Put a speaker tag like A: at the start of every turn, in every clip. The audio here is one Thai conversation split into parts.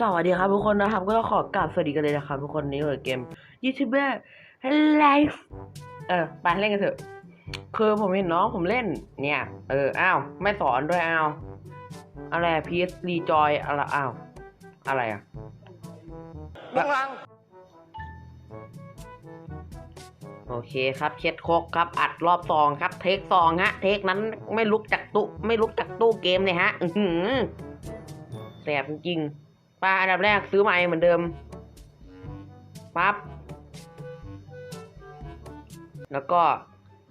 A: สวัสดีครับทุกคนนะครับก็ต้องขอกราบสวัสดีกันเลยนะครับทุกคนนี่คือเกมยูทูบเบอร์ไลฟ์เออไปเล่นกันเถอะ คือผมเห็นน้องผมเล่น เนี่ย เอออ้าวไม่สอนด้วยอ้าวอะไรพีเอสรีจอยอะไรอ้าวอะไรอะ
B: ลุงลัง
A: โอเคครับเช็ดโคกครับ อัดรอบซองครับ เทคซองฮะ เทคนั้นไม่ลุกจากตู้ไม่ลุกจากตู้เกมเลยฮะ อือหือแสบจริง ปาอันดับแรกซื้อใหม่เหมือนเดิมปั๊บแล้วก็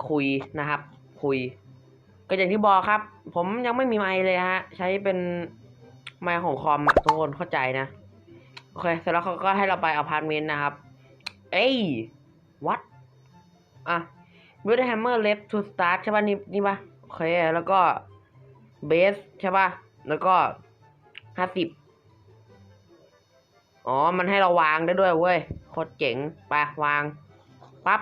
A: คุยนะครับ คุย ก็อย่างที่บอกครับ ผมยังไม่มีไมค์เลยฮะ ใช้เป็นไมค์ของคอมทุกคนเข้าใจนะ โอเค เสร็จแล้วเขาก็ให้เราไปอพาร์ตเมนต์นะครับ เอ้ยวัดอะ with the hammer left to start ใช่ป่ะนี่นี่ป่ะโอเค แล้วก็ base ใช่ป่ะ แล้วก็ห้าสิบ อ๋อ มันให้เราวางได้ด้วยเว้ย โคตรเจ๋ง ไปวาง ปั๊บ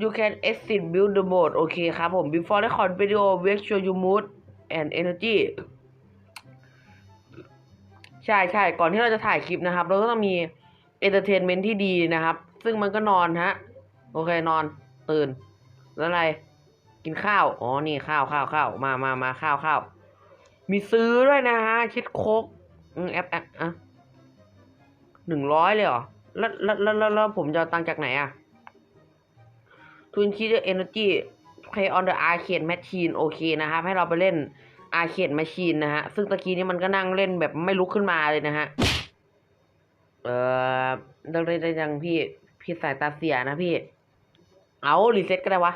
A: you can exit build the boat โอเคครับผม before record video make sure you mood and energy ใช่ใช่ก่อนที่เราจะถ่ายคลิปนะครับ เราก็ต้องมี entertainment ที่ดีนะครับ ซึ่งมันก็นอนฮะ โอเคนอน ตื่น แล้วอะไร กินข้าว อ๋อ นี่ข้าวข้าวข้าวมามามาข้าวข้าว มีซื้อด้วยนะฮะ ชิดโคกอืมแอปแอปอะ หนึ่งร้อยเลยเหรอ แล้วแล้วแล้วแล้วผมจะตังจากไหนอะทุนคิดเอเนอร์จี play on the arcade machine โอเคนะครับ ให้เราไปเล่น arcade machine นะฮะ ซึ่งตะกี้นี้มันก็นั่งเล่นแบบไม่ลุกขึ้นมาเลยนะฮะ เอ่อเลิกได้ได้ยังพี่พี่สายตาเสียนะพี่ เอารีเซ็ตก็ได้วะ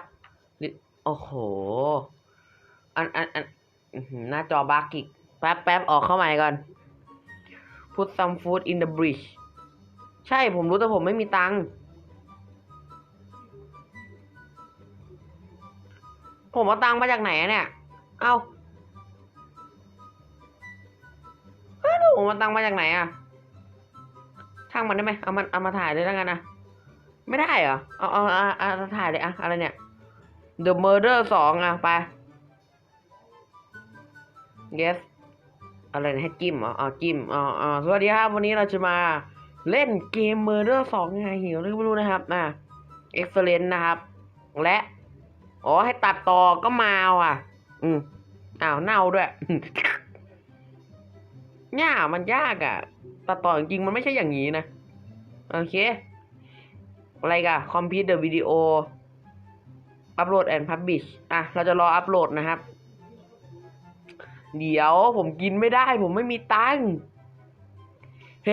A: โอ้โห อันอันอันอื้อหือหน้าจอบักอีก แป๊บแป๊บออกเข้าใหม่ก่อน put some food in the bridge ใช่ผมรู้แต่ผมไม่มีตังค์ผมเอาตังค์มาจากไหนเนี่ย เอาเอ้าแล้วผมเอาตังค์มาจากไหนอะช่างมันได้ไหมเอามันเอามาถ่ายเลยแล้วกันนะไม่ได้เหรอ เอาเอาเอาเอาถ่ายเลยอะอะไรเนี่ย The Murder สองอะไป yes อะไรนะให้จิ้มเหรออ๋อจิ้มอ๋ออ๋อสวัสดีครับ วันนี้เราจะมา เล่นเกม Murder สองยังไงหิวเลยไม่รู้นะครับนะ Excellent นะครับ และอ๋อให้ตัดต่อก็มาว่ะ อืมอ้าวเน่าด้วยเนี่ยมันยากอะ ตัดต่อจริงมันไม่ใช่อย่างนี้นะ โอเค อะไรกันคอมพิวเตอร์วิดีโออัปโหลดแอนด์พับบิชอะ เราจะรออัปโหลดนะครับ เดี๋ยวผมกินไม่ได้ ผมไม่มีตังค์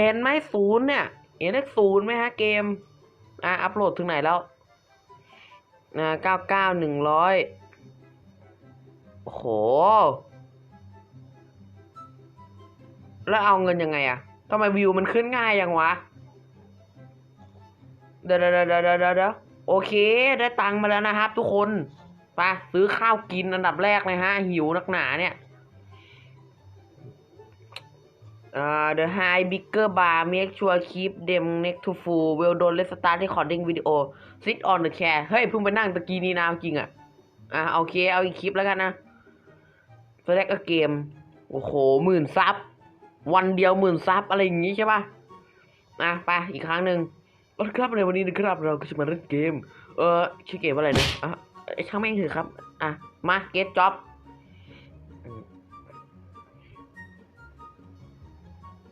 A: เห็นไหมศูนย์เนี่ย เห็นเลขศูนย์ไหมฮะเกม อะอัปโหลดถึงไหนแล้วนะเก้าเก้าหนึ่งร้อยโอ้โห แล้วเอาเงินยังไงอะทำไมวิวมันขึ้นง่ายยังวะเดี๋ยวเดี๋ยวเดี๋ยวเดี๋ยวเดี๋ยวโอเค ได้ตังค์มาแล้วนะครับทุกคน ไปซื้อข้าวกินอันดับแรกเลยฮะ หิวนักหนาเนี่ย Uh, the high bigger bar make sure keep them next to full well done let's start recording video sit on the chair เฮ้ยเพิ่งไปนั่งตะกี้นี่นะจริงอะ อะโอเคเอาอีกคลิปแล้วกันนะตัวแรกก็เกม โอ้โหหมื่นซับ วันเดียวหมื่นซับอะไรอย่างงี้ใช่ป่ะ อะไปอีกครั้งหนึ่งครับในวันนี้นะครับเราก็จะมาเล่นเกม เออชื่อเกมว่าอะไรนะอะเอ้ยช่างแม่งเถอะครับ อะมาเกตจ็อบ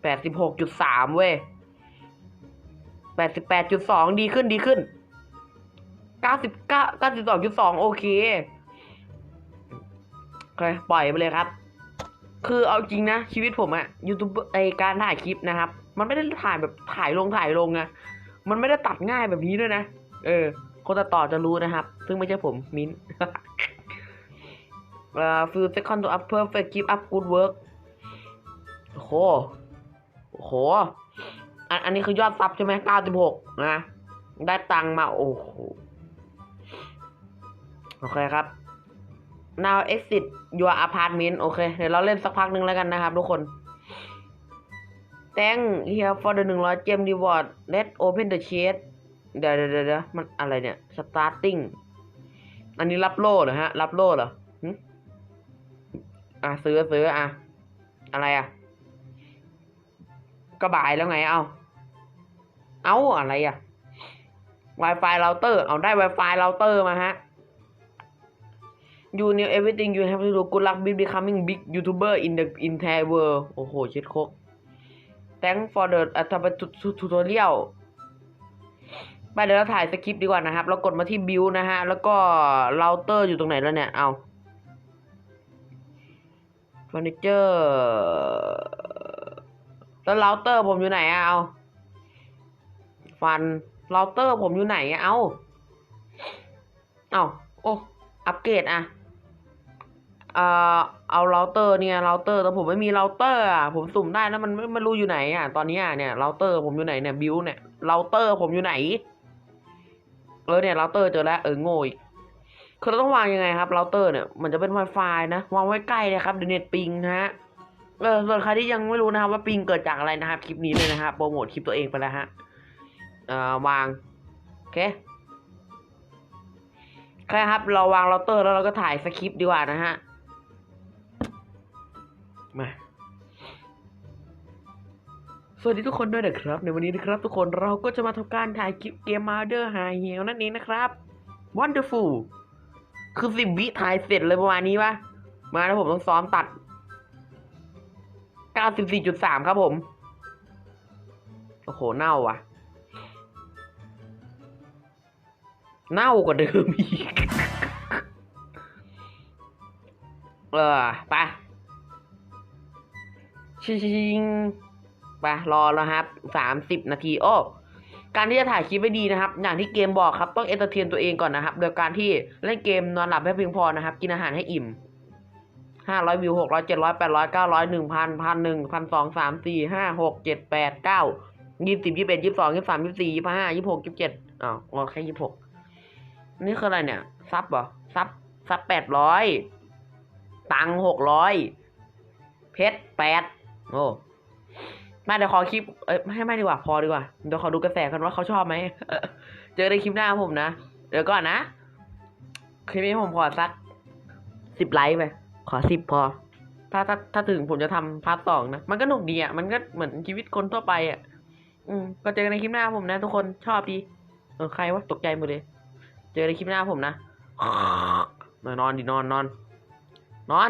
A: แปดสิบหกจุดสามเว้ยแปดสิบแปดจุดสองดีขึ้นดีขึ้นเก้าสิบเก้าเก้าสิบสองจุดสองโอเคโอเคปล่อยไปเลยครับ คือเอาจริงนะ ชีวิตผมอะยูทูบไอการถ่ายคลิปนะครับ มันไม่ได้ถ่ายแบบถ่ายลงถ่ายลงอะมันไม่ได้ตัดง่ายแบบนี้ด้วยนะ เออ คนตัดต่อจะรู้นะครับ ซึ่งไม่ใช่ผมมิ้นเอ่อ few second to up perfect keep up good work โอ้โหโอ้ โหอันอันนี้คือยอดซับใช่ไหมเก้าสิบหกนะ ได้ตังค์มาโอ้โห โอเคครับ now exit your apartment โอเค เดี๋ยวเราเล่นสักพักหนึ่งแล้วกันนะครับทุกคน thank here for the หนึ่งร้อยเจม reward let open the chest เดี๋ยวเดี๋ยวเดี๋ยวมันอะไรเนี่ย starting อันนี้รับโล่เหรอฮะ รับโล่เหรออะซื้อซื้ออะ อะไรอะ ก็บ่ายแล้วไงเอาเอาอะไรอะ Wi-Fi router เอาได้ Wi-Fi router มาฮะ You knew everything you have to do good luck with becoming big YouTuber in the entire world โอ้โหเช็ดโคก Thanks for the อัตบทูตเรียวไปเดี๋ยวเราถ่ายสคริปต์ดีกว่านะครับ เรากดมาที่บิวนะฮะ แล้วก็เราเตอร์อยู่ตรงไหนแล้วเนี่ย เอาเฟอร์นิเจอร์ แล้วเราเตอร์ผมอยู่ไหนอะเอาฟันเราเตอร์ผมอยู่ไหนอะเอาเอาโอ้อัปเกรดอะเอ่อเอาเราเตอร์เนี่ยเราเตอร์แต่ผมไม่มีเราเตอร์อะผมสุ่มได้แล้วมันไม่รู้อยู่ไหนอะตอนนี้อะเนี่ยเราเตอร์ผมอยู่ไหนเนี่ยบิวเนี่ยเราเตอร์ผมอยู่ไหนเออเนี่ยเราเตอร์เจอแล้วเออโง่อีกคือเราต้องวางยังไงครับเราเตอร์เนี่ยมันจะเป็น Wi-Fi นะ วางไว้ใกล้เลยครับเดี๋ยวเน็ตปิงนะฮะ เออส่วนใครที่ยังไม่รู้นะครับว่าปิงเกิดจากอะไรนะครับคลิปนี้เลยนะครับโปรโมทคลิปตัวเองไปแล้วฮะเอ่อวางโอเคโอเคครับ เราวางเราเตอร์แล้วเราก็ถ่ายสคริปต์ดีกว่านะฮะมาสวัสดีทุกคนด้วยนะครับ ในวันนี้นะครับ ทุกคนเราก็จะมาทำการถ่ายคลิปเกมมาเดอร์ไฮเฮลนั่นเองนะครับ Wonderful คือสิบวิถ่ายเสร็จเลยประมาณนี้ปะมาแล้วผมต้องซ้อมตัด 94.3 ครับผม โอ้โห เน่าว่ะ เน่ากว่าเดิมอีก เออ ไป ชิงไป รอแล้วครับ 30 นาที โอ้ การที่จะถ่ายคลิปไว้ดีนะครับ อย่างที่เกมบอกครับ ต้องเอนเตอร์เทนตัวเองก่อนนะครับ โดยการที่เล่นเกมนอนหลับให้เพียงพอนะครับ กินอาหารให้อิ่ม ห้าร้อยวิวหกร้อยเจ็ดร้อยแปดร้อยเก้าร้อยหนึ่งพันพันหนึ่งพันสองสามสี่ห้าหกเจ็ดแปดเก้ายี่สิบยี่สิบเอ็ดยี่สิบสองยี่สิบสามยี่สิบสี่ยี่สิบห้ายี่สิบหกยี่สิบเจ็ดอ้าวอ๋อแค่ยี่สิบหกนี่คืออะไรเนี่ย ซับเหรอ ซับ ซับแปดร้อยตังหกร้อยเพชรแปดโอ้มาเดี๋ยวขอคลิป เอ้ยไม่ไม่ดีกว่าพอดีกว่า เดี๋ยวขอดูกระแสกันว่าเขาชอบไหม เจอในคลิปหน้าผมนะ เดี๋ยวก่อนนะ คลิปนี้ผมขอสักสิบไลค์ไป อสิบพอ ถ้าถ้าถ้าถึงผมจะทำพาร์ทสองนะ มันก็หนุกดีอะ มันก็เหมือนชีวิตคนทั่วไปอะ อืม ก็เจอกันในคลิปหน้าผมนะ ทุกคนชอบดี เออใครวะตกใจหมดเลย เจอในคลิปหน้าผมนะมานอนดินอนนอน นอน